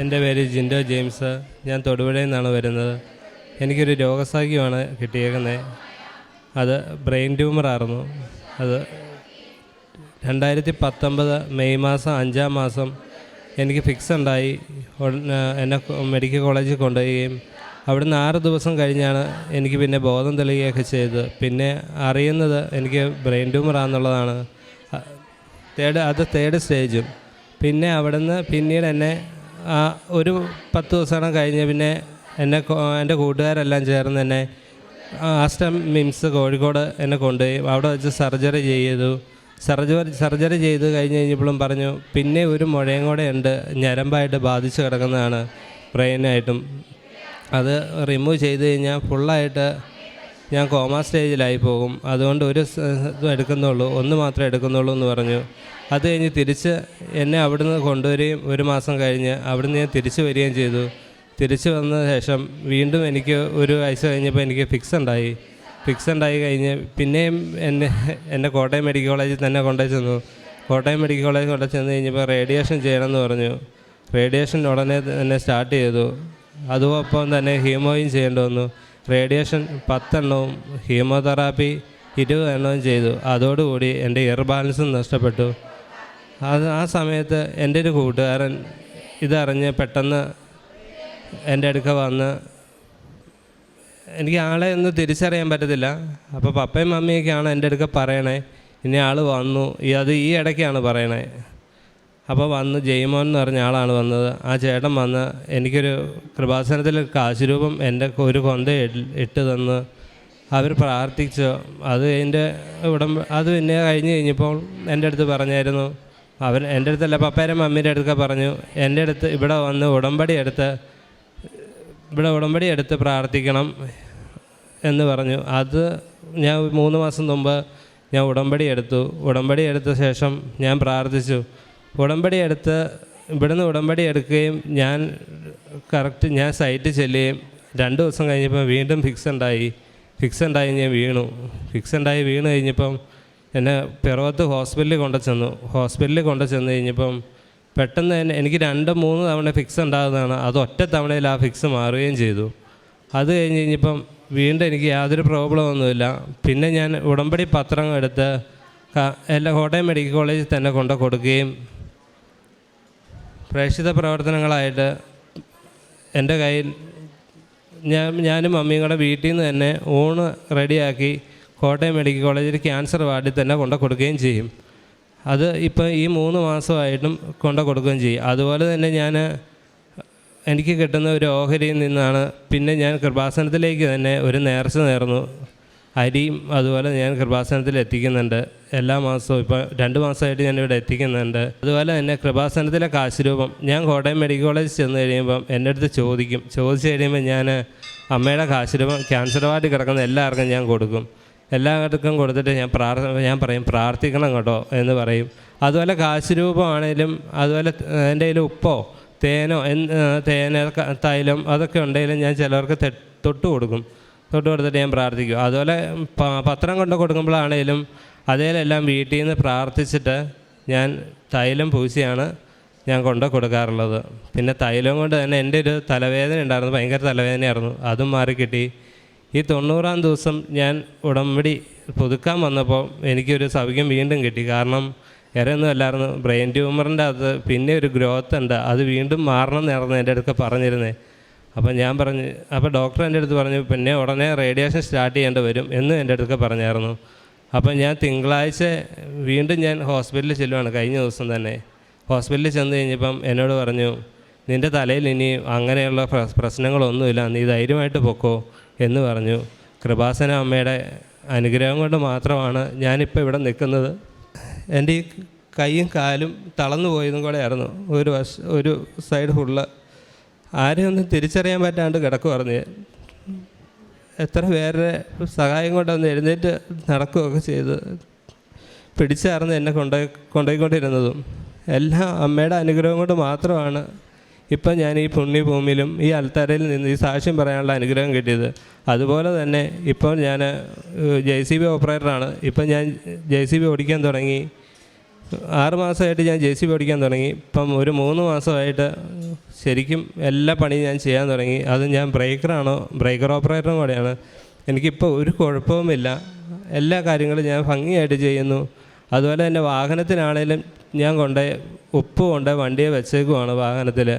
എന്റെ പേര് ജിൻഡോ ജെയിംസ്. ഞാൻ തൊടുപുഴയിൽ നിന്നാണ് വരുന്നത്. എനിക്കൊരു രോഗസാഖ്യമാണ് കിട്ടിയേക്കുന്നത് അത് ബ്രെയിൻ ട്യൂമറായിരുന്നു. അത് രണ്ടായിരത്തി പത്തൊമ്പത് മെയ് മാസം അഞ്ചാം മാസം എനിക്ക് ഫിക്സ് ഉണ്ടായി എന്നെ മെഡിക്കൽ കോളേജിൽ കൊണ്ടുപോവുകയും അവിടുന്ന് ആറ് ദിവസം കഴിഞ്ഞാണ് എനിക്ക് പിന്നെ ബോധം തെളിയുകയൊക്കെ ചെയ്തത്. പിന്നെ അറിയുന്നത് എനിക്ക് ബ്രെയിൻ ട്യൂമറാണെന്നുള്ളതാണ്. തേർഡ് അത് തേർഡ് സ്റ്റേജും. പിന്നെ അവിടുന്ന് പിന്നീട് എന്നെ ഒരു പത്ത് ദിവസം കഴിഞ്ഞ് പിന്നെ എന്നെ എന്റെ കൂട്ടുകാരെല്ലാം ചേർന്ന് എന്നെ ആസ്റ്റം മിംസ് കോഴിക്കോട് എന്നെ കൊണ്ടുപോയി. അവിടെ വെച്ച് സർജറി ചെയ്തു. സർജറി സർജറി ചെയ്ത് കഴിഞ്ഞ് കഴിഞ്ഞപ്പോഴും പറഞ്ഞു പിന്നെ ഒരു മുഴയും കൂടെ ഉണ്ട്. ഞരമ്പായിട്ട് ബാധിച്ച് കിടക്കുന്നതാണ്. ബ്രെയിനായിട്ടും അത് റിമൂവ് ചെയ്ത് കഴിഞ്ഞാൽ ഫുള്ളായിട്ട് ഞാൻ കോമ സ്റ്റേജിലായി പോകും. അതുകൊണ്ട് ഒരു ഇതും എടുക്കുന്നുള്ളൂ. ഒന്ന് മാത്രമേ എടുക്കുന്നുള്ളൂ എന്ന് പറഞ്ഞു. അത് കഴിഞ്ഞ് തിരിച്ച് എന്നെ അവിടുന്ന് കൊണ്ടുവരികയും ഒരു മാസം കഴിഞ്ഞ് അവിടുന്ന് ഞാൻ തിരിച്ചു വരികയും ചെയ്തു. തിരിച്ചു വന്ന ശേഷം വീണ്ടും എനിക്ക് ഒരു ആഴ്ച കഴിഞ്ഞപ്പോൾ എനിക്ക് ഫിക്സ് ഉണ്ടായി. ഫിക്സ് ഉണ്ടായി കഴിഞ്ഞ് പിന്നെയും എന്നെ എന്റെ കോട്ടയം മെഡിക്കൽ കോളേജിൽ തന്നെ കൊണ്ടുപോയി ചെന്നു. കോട്ടയം മെഡിക്കൽ കോളേജിൽ കൊണ്ടു ചെന്ന് കഴിഞ്ഞപ്പോൾ റേഡിയേഷൻ ചെയ്യണമെന്ന് പറഞ്ഞു. റേഡിയേഷൻ ഉടനെ തന്നെ സ്റ്റാർട്ട് ചെയ്തു. അതുമൊപ്പം തന്നെ ഹീമോയും ചെയ്യേണ്ടി വന്നു. റേഡിയേഷൻ പത്തെണ്ണവും ഹീമോതെറാപ്പി ഇരുപത് എണ്ണവും ചെയ്തു. അതോടുകൂടി എന്റെ ഇയർ ബാലൻസും നഷ്ടപ്പെട്ടു. അത് ആ സമയത്ത് എന്റെ ഒരു കൂട്ടുകാരൻ ഇതറിഞ്ഞ് പെട്ടെന്ന് എന്റെ അടുക്ക വന്ന് എനിക്ക് ആളെ ഒന്ന് തിരിച്ചറിയാൻ പറ്റത്തില്ല. അപ്പോൾ പപ്പയും മമ്മിയൊക്കെയാണ് എന്റെ അടുക്ക പറയണേ. ഇനി ആൾ വന്നു. അത് ഈ ഇടയ്ക്കാണ് പറയണേ. അപ്പോൾ വന്ന് ജയ്മോൻ എന്ന് പറഞ്ഞ ആളാണ് വന്നത്. ആ ചേട്ടൻ വന്ന് എനിക്കൊരു കൃപാസനത്തിൽ കാശുരൂപം എന്റെ ഒരു കൊന്ത ഇട്ട് തന്ന് അവർ പ്രാർത്ഥിച്ചു. അത് എന്റെ ഉടമ്പ അത് പിന്നെ കഴിഞ്ഞ് കഴിഞ്ഞപ്പോൾ എന്റെ അടുത്ത് പറഞ്ഞായിരുന്നു. അവർ എന്റെ അടുത്തല്ല പപ്പേരെ മമ്മീന്റെ അടുത്തൊക്കെ പറഞ്ഞു എന്റെ അടുത്ത് ഇവിടെ വന്ന് ഉടമ്പടി എടുത്ത് ഇവിടെ ഉടമ്പടി എടുത്ത് പ്രാർത്ഥിക്കണം എന്ന് പറഞ്ഞു. അത് ഞാൻ മൂന്ന് മാസം മുമ്പ് ഞാൻ ഉടമ്പടി എടുത്തു. ഉടമ്പടി എടുത്ത ശേഷം ഞാൻ പ്രാർത്ഥിച്ചു. ഉടമ്പടി എടുത്ത് ഇവിടുന്ന് ഉടമ്പടി എടുക്കുകയും ഞാൻ കറക്റ്റ് ഞാൻ സൈറ്റ് ചെല്ലുകയും രണ്ട് ദിവസം കഴിഞ്ഞപ്പോൾ വീണ്ടും ഫിക്സ് ഉണ്ടായി. ഫിക്സ് ഉണ്ടായി ഞാൻ വീണു. ഫിക്സ് ഉണ്ടായി വീണ് കഴിഞ്ഞപ്പം എന്നെ പിറവത്ത് ഹോസ്പിറ്റലിൽ കൊണ്ടു ചെന്നു. ഹോസ്പിറ്റലിൽ കൊണ്ടു ചെന്ന് കഴിഞ്ഞപ്പം പെട്ടെന്ന് തന്നെ എനിക്ക് രണ്ട് മൂന്ന് തവണ ഫിക്സ് ഉണ്ടാകുന്നതാണ്. അത് ഒറ്റ തവണയിൽ ആ ഫിക്സ് മാറുകയും ചെയ്തു. അത് കഴിഞ്ഞ് കഴിഞ്ഞപ്പം വീണ്ടും എനിക്ക് യാതൊരു പ്രോബ്ലം ഒന്നുമില്ല. പിന്നെ ഞാൻ ഉടമ്പടി പത്രം എടുത്ത് എല്ലാ കോട്ടയം മെഡിക്കൽ കോളേജിൽ തന്നെ കൊണ്ടു കൊടുക്കുകയും പ്രേക്ഷിത പ്രവർത്തനങ്ങളായിട്ട് എന്റെ കയ്യിൽ ഞാൻ ഞാനും അമ്മയും കൂടെ വീട്ടിൽ നിന്ന് തന്നെ ഊണ് റെഡിയാക്കി കോട്ടയം മെഡിക്കൽ കോളേജിൽ ക്യാൻസർ വാർഡിൽ തന്നെ കൊണ്ട് കൊടുക്കുകയും ചെയ്യും. അത് ഇപ്പോൾ ഈ മൂന്ന് മാസമായിട്ടും കൊണ്ട് കൊടുക്കുകയും ചെയ്യും. അതുപോലെ തന്നെ ഞാൻ എനിക്ക് കിട്ടുന്ന ഒരു ഓഹരിയിൽ നിന്നാണ് പിന്നെ ഞാൻ കൃപാസനത്തിലേക്ക് തന്നെ ഒരു നേർച്ച നേർന്നു. അരിയും അതുപോലെ ഞാൻ കൃപാസനത്തിൽ എത്തിക്കുന്നുണ്ട്. എല്ലാ മാസവും ഇപ്പോൾ രണ്ട് മാസമായിട്ട് ഞാൻ ഇവിടെ എത്തിക്കുന്നുണ്ട്. അതുപോലെ തന്നെ കൃപാസനത്തിലെ കാശുരൂപം ഞാൻ കോട്ടയം മെഡിക്കൽ കോളേജിൽ ചെന്ന് കഴിയുമ്പം എന്റെ അടുത്ത് ചോദിക്കും. ചോദിച്ചു കഴിയുമ്പോൾ ഞാൻ അമ്മയുടെ കാശുരൂപം ക്യാൻസർ വാർഡിൽ കിടക്കുന്ന എല്ലാവർക്കും ഞാൻ കൊടുക്കും. എല്ലാവർക്കും കൊടുത്തിട്ട് ഞാൻ പ്രാർത്ഥന ഞാൻ പറയും പ്രാർത്ഥിക്കണം കേട്ടോ എന്ന് പറയും. അതുപോലെ കാശുരൂപമാണേലും അതുപോലെ എന്റെ കയ്യിൽ ഉപ്പോ തേനോ തേന തൈലം അതൊക്കെ ഉണ്ടെങ്കിലും ഞാൻ ചിലവർക്ക് തൊട്ട് കൊടുക്കും. തൊട്ട് കൊടുത്തിട്ട് ഞാൻ പ്രാർത്ഥിക്കും. അതുപോലെ പത്രം കൊണ്ട് കൊടുക്കുമ്പോഴാണേലും അതേലെല്ലാം വീട്ടിൽ നിന്ന് പ്രാർത്ഥിച്ചിട്ട് ഞാൻ തൈലം പൂശിയാണ് ഞാൻ കൊണ്ട് കൊടുക്കാറുള്ളത്. പിന്നെ തൈലം കൊണ്ട് തന്നെ എന്റെ ഒരു തലവേദന ഉണ്ടായിരുന്നു. ഭയങ്കര തലവേദനയായിരുന്നു. അതും മാറിക്കിട്ടി. ഈ തൊണ്ണൂറാം ദിവസം ഞാൻ ഉടമ്പടി പുതുക്കാൻ വന്നപ്പോൾ എനിക്കൊരു സൗഖ്യം വീണ്ടും കിട്ടി. കാരണം വേറെയൊന്നും അല്ലായിരുന്നു. ബ്രെയിൻ ട്യൂമറിന്റെ അത് പിന്നെ ഒരു ഗ്രോത്ത് ഉണ്ട്. അത് വീണ്ടും മാറണം എന്നായിരുന്നു എന്റെ അടുക്ക പറഞ്ഞിരുന്നത് അപ്പോൾ ഞാൻ പറഞ്ഞു അപ്പോൾ ഡോക്ടർ എന്റെ അടുത്ത് പറഞ്ഞു പിന്നെ ഉടനെ റേഡിയേഷൻ സ്റ്റാർട്ട് ചെയ്യേണ്ടി വരും എന്ന് എന്റെ അടുത്ത് പറഞ്ഞായിരുന്നു. അപ്പം ഞാൻ തിങ്കളാഴ്ച വീണ്ടും ഞാൻ ഹോസ്പിറ്റലിൽ ചെല്ലുവാണ് കഴിഞ്ഞ ദിവസം തന്നെ. ഹോസ്പിറ്റലിൽ ചെന്ന് കഴിഞ്ഞപ്പം എന്നോട് പറഞ്ഞു നിന്റെ തലയിൽ ഇനി അങ്ങനെയുള്ള പ്ര- പ്രശ്നങ്ങളൊന്നുമില്ല നീ ധൈര്യമായിട്ട് പൊക്കോ എന്ന് പറഞ്ഞു. കൃപാസന അമ്മയുടെ അനുഗ്രഹം കൊണ്ട് മാത്രമാണ് ഞാനിപ്പോൾ ഇവിടെ നിൽക്കുന്നത്. എന്റെ ഈ കൈയും കാലും തളർന്നു പോയതും കൂടെ ആയിരുന്നു. ഒരു വശ ഒരു സൈഡ് ഫുള്ള് ആരെയും ഒന്നും തിരിച്ചറിയാൻ പറ്റാണ്ട് കിടക്കുമായിരുന്നു ഞാൻ എത്ര പേരുടെ സഹായം കൊണ്ടൊന്ന് എഴുന്നേറ്റ് നടക്കുകയൊക്കെ ചെയ്ത് പിടിച്ചാർന്ന് എന്നെ കൊണ്ടുപോയി കൊണ്ടുപോയിക്കൊണ്ടിരുന്നതും എല്ലാം അമ്മയുടെ അനുഗ്രഹം കൊണ്ട് മാത്രമാണ് ഇപ്പം ഞാൻ ഈ പുണ്യഭൂമിയിലും ഈ അൽത്തറയിൽ നിന്ന് ഈ സാക്ഷ്യം പറയാനുള്ള അനുഗ്രഹം കിട്ടിയത്. അതുപോലെ തന്നെ ഇപ്പോൾ ഞാൻ ജെ സി ബി ഓപ്പറേറ്ററാണ്. ഇപ്പം ഞാൻ ജെ സി ബി ഓടിക്കാൻ തുടങ്ങി. ആറ് മാസമായിട്ട് ഞാൻ ജെ സി ബി ഓടിക്കാൻ തുടങ്ങി. ഇപ്പം ഒരു മൂന്ന് മാസമായിട്ട് ശരിക്കും എല്ലാ പണിയും ഞാൻ ചെയ്യാൻ തുടങ്ങി. അത് ഞാൻ ബ്രേക്കറാണോ ബ്രേക്കർ ഓപ്പറേറ്ററും കൂടെയാണ്. എനിക്കിപ്പോൾ ഒരു കുഴപ്പവുമില്ല. എല്ലാ കാര്യങ്ങളും ഞാൻ ഭംഗിയായിട്ട് ചെയ്യുന്നു. അതുപോലെ തന്നെ വാഹനത്തിനാണേലും ഞാൻ കൊണ്ട് ഉപ്പ് കൊണ്ട് വണ്ടിയെ വെച്ചേക്കുവാണ് വാഹനത്തിൽ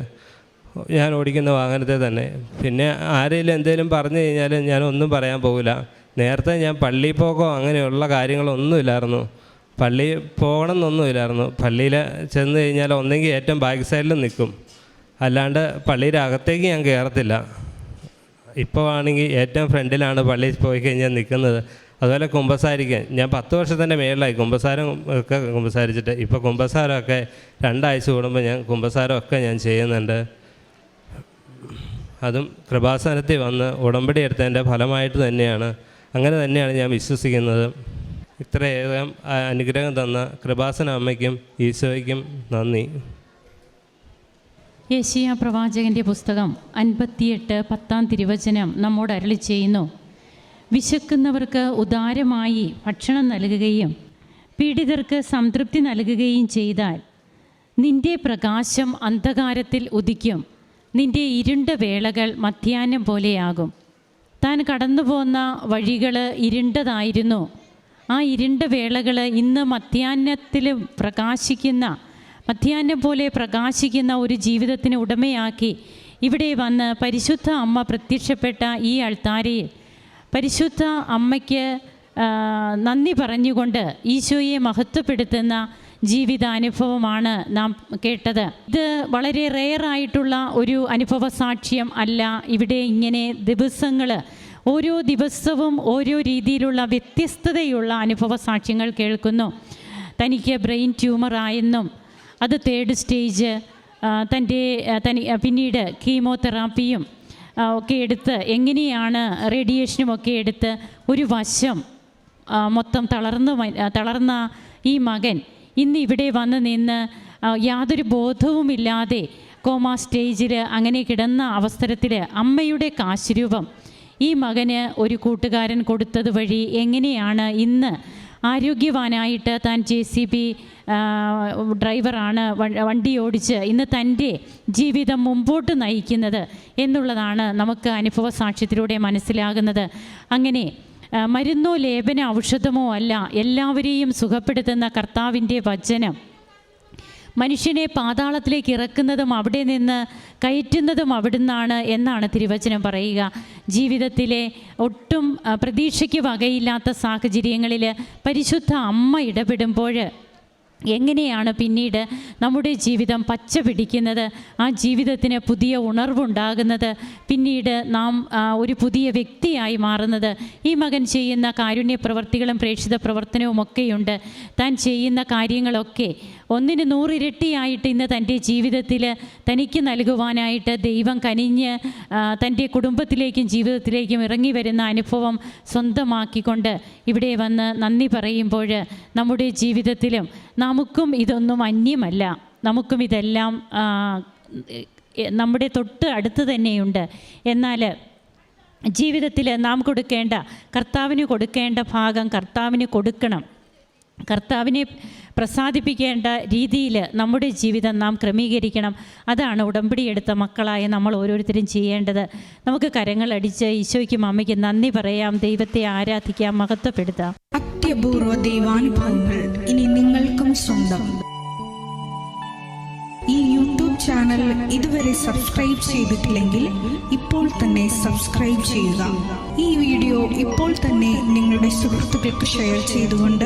ഞാൻ ഓടിക്കുന്ന വാഹനത്തെ തന്നെ. പിന്നെ ആരെങ്കിലും എന്തെങ്കിലും പറഞ്ഞു കഴിഞ്ഞാൽ ഞാനൊന്നും പറയാൻ പോകില്ല നേരത്തെ ഞാൻ പള്ളിയിൽ പോക്കോ അങ്ങനെയുള്ള കാര്യങ്ങളൊന്നുമില്ലായിരുന്നു. പള്ളി പോകണം എന്നൊന്നുമില്ലായിരുന്നു പള്ളിയിൽ ചെന്ന് കഴിഞ്ഞാൽ ഒന്നെങ്കിൽ ഏറ്റവും ബാക്ക് സൈഡിൽ നിൽക്കും. അല്ലാണ്ട് പള്ളിയുടെ അകത്തേക്ക് ഞാൻ കയറത്തില്ല. ഇപ്പോൾ ആണെങ്കിൽ ഏറ്റവും ഫ്രണ്ടിലാണ് പള്ളിയിൽ പോയി കഴിഞ്ഞാൽ നിൽക്കുന്നത്. അതുപോലെ കുമ്പസാരിക്കാൻ ഞാൻ പത്ത് വർഷത്തിന്റെ മേളിലായി കുമ്പസാരം ഒക്കെ കുമ്പസാരിച്ചിട്ട്. ഇപ്പോൾ കുമ്പസാരമൊക്കെ രണ്ടാഴ്ച കൂടുമ്പോൾ ഞാൻ കുമ്പസാരമൊക്കെ ഞാൻ ചെയ്യുന്നുണ്ട്. അതും കൃപാസനത്തിൽ വന്ന് ഉടമ്പടി എടുത്തതിന്റെ ഫലമായിട്ട് തന്നെയാണ്. അങ്ങനെ തന്നെയാണ് ഞാൻ വിശ്വസിക്കുന്നത്. ഇത്രയേകം ആ അനുഗ്രഹം തന്ന കൃപാസന അമ്മയ്ക്കും ഈശോയ്ക്കും നന്ദി. യേശിയ പ്രവാചകന്റെ പുസ്തകം അൻപത്തിയെട്ട് പത്താം തിരുവചനം നമ്മോട് അരളി ചെയ്യുന്നു. വിശക്കുന്നവർക്ക് ഉദാരമായി ഭക്ഷണം നൽകുകയും പീഡിതർക്ക് സംതൃപ്തി നൽകുകയും ചെയ്താൽ നിന്റെ പ്രകാശം അന്ധകാരത്തിൽ ഉദിക്കും. നിന്റെ ഇരുണ്ട വേളകൾ മധ്യാഹ്നം പോലെയാകും. താൻ കടന്നു വഴികൾ ഇരുണ്ടതായിരുന്നു. ആ ഇരുണ്ട വേളകൾ ഇന്ന് മധ്യാത്തിൽ പ്രകാശിക്കുന്ന മധ്യാഹ്നം പോലെ പ്രകാശിക്കുന്ന ഒരു ജീവിതത്തിന് ഉടമയാക്കി ഇവിടെ വന്ന് പരിശുദ്ധ അമ്മ പ്രത്യക്ഷപ്പെട്ട ഈ അൾത്താരയിൽ പരിശുദ്ധ അമ്മയ്ക്ക് നന്ദി പറഞ്ഞുകൊണ്ട് ഈശോയെ മഹത്വപ്പെടുത്തുന്ന ജീവിതാനുഭവമാണ് നാം കേട്ടത്. ഇത് വളരെ റെയറായിട്ടുള്ള ഒരു അനുഭവ സാക്ഷ്യം അല്ല. ഇവിടെ ഇങ്ങനെ ദിവസങ്ങൾ ഓരോ ദിവസവും ഓരോ രീതിയിലുള്ള വ്യത്യസ്തതയുള്ള അനുഭവ സാക്ഷ്യങ്ങൾ കേൾക്കുന്നു. തനിക്ക് ബ്രെയിൻ ട്യൂമർ ട്യൂമറായെന്നും അത് തേർഡ് സ്റ്റേജ് തന്റെ തനി പിന്നീട് കീമോതെറാപ്പിയും ഒക്കെ എടുത്ത് എങ്ങനെയാണ് റേഡിയേഷനും ഒക്കെ എടുത്ത് ഒരു വശം മൊത്തം തളർന്നു തളർന്ന ഈ മകൻ ഇന്ന് ഇവിടെ വന്ന് നിന്ന് യാതൊരു ബോധവുമില്ലാതെ കോമ സ്റ്റേജിൽ അങ്ങനെ കിടന്ന അവസരത്തിൽ അമ്മയുടെ കാശുരൂപം ഈ മകന് ഒരു കൂട്ടുകാരൻ കൊടുത്തത് വഴി എങ്ങനെയാണ് ഇന്ന് ആരോഗ്യവാനായിട്ട് താൻ ജെ സി ബി ഡ്രൈവറാണ് വണ്ടി ഓടിച്ച് ഇന്ന് തന്റെ ജീവിതം മുമ്പോട്ട് നയിക്കുന്നത് എന്നുള്ളതാണ് നമുക്ക് അനുഭവ സാക്ഷ്യത്തിലൂടെ മനസ്സിലാകുന്നത്. അങ്ങനെ മരുന്നോ ലേപന ഔഷധമോ അല്ല എല്ലാവരെയും സുഖപ്പെടുത്തുന്ന കർത്താവിന്റെ വചനം മനുഷ്യനെ പാതാളത്തിലേക്ക് ഇറക്കുന്നതും അവിടെ നിന്ന് കയറ്റുന്നതും അവിടുന്നാണ് എന്നാണ് തിരുവചനം പറയുക. ജീവിതത്തിലെ ഒട്ടും പ്രതീക്ഷയ്ക്ക് വകയില്ലാത്ത സാഹചര്യങ്ങളിൽ പരിശുദ്ധ അമ്മ ഇടപെടുമ്പോൾ എങ്ങനെയാണ് പിന്നീട് നമ്മുടെ ജീവിതം പച്ച പിടിക്കുന്നത്? ആ ജീവിതത്തിന് പുതിയ ഉണർവുണ്ടാകുന്നത്? പിന്നീട് നാം ഒരു പുതിയ വ്യക്തിയായി മാറുന്നത്? ഈ മകൻ ചെയ്യുന്ന കാരുണ്യ പ്രവർത്തികളും പ്രേക്ഷിത പ്രവർത്തനവും ഒക്കെയുണ്ട്. താൻ ചെയ്യുന്ന കാര്യങ്ങളൊക്കെ ഒന്നിന് നൂറിരട്ടിയായിട്ട് ഇന്ന് തന്റെ ജീവിതത്തിൽ തനിക്ക് നൽകുവാനായിട്ട് ദൈവം കനിഞ്ഞ് തന്റെ കുടുംബത്തിലേക്കും ജീവിതത്തിലേക്കും ഇറങ്ങി വരുന്ന അനുഭവം സ്വന്തമാക്കിക്കൊണ്ട് ഇവിടെ വന്ന് നന്ദി പറയുമ്പോൾ നമ്മുടെ ജീവിതത്തിലും നമുക്കും ഇതൊന്നും അന്യമല്ല. നമുക്കും ഇതെല്ലാം നമ്മുടെ തൊട്ട് അടുത്ത് തന്നെയുണ്ട്. എന്നാൽ ജീവിതത്തിൽ നാം കൊടുക്കേണ്ട കർത്താവിന് കൊടുക്കേണ്ട ഭാഗം കർത്താവിന് കൊടുക്കണം. കർത്താവിനെ പ്രസാദിപ്പിക്കേണ്ട രീതിയിൽ നമ്മുടെ ജീവിതം നാം ക്രമീകരിക്കണം. അതാണ് ഉടമ്പടി എടുത്ത മക്കളായ നമ്മൾ ഓരോരുത്തരും ചെയ്യേണ്ടത്. നമുക്ക് കരങ്ങളടിച്ച് ഈശോയ്ക്കും അമ്മയ്ക്കും നന്ദി പറയാം. ദൈവത്തെ ആരാധിക്കാം മഹത്വപ്പെടുത്താം. അത്യപൂർവ ദൈവാനുഭവങ്ങൾ ഇനി നിങ്ങൾക്കും സ്വന്തം. ഈ യൂട്യൂബ് ചാനൽ ഇതുവരെ സബ്സ്ക്രൈബ് ചെയ്തിട്ടില്ലെങ്കിൽ ഇപ്പോൾ തന്നെ സബ്സ്ക്രൈബ് ചെയ്യുക. ഈ വീഡിയോ ഇപ്പോൾ തന്നെ നിങ്ങളുടെ സുഹൃത്തുക്കൾക്ക് ഷെയർ ചെയ്തുകൊണ്ട്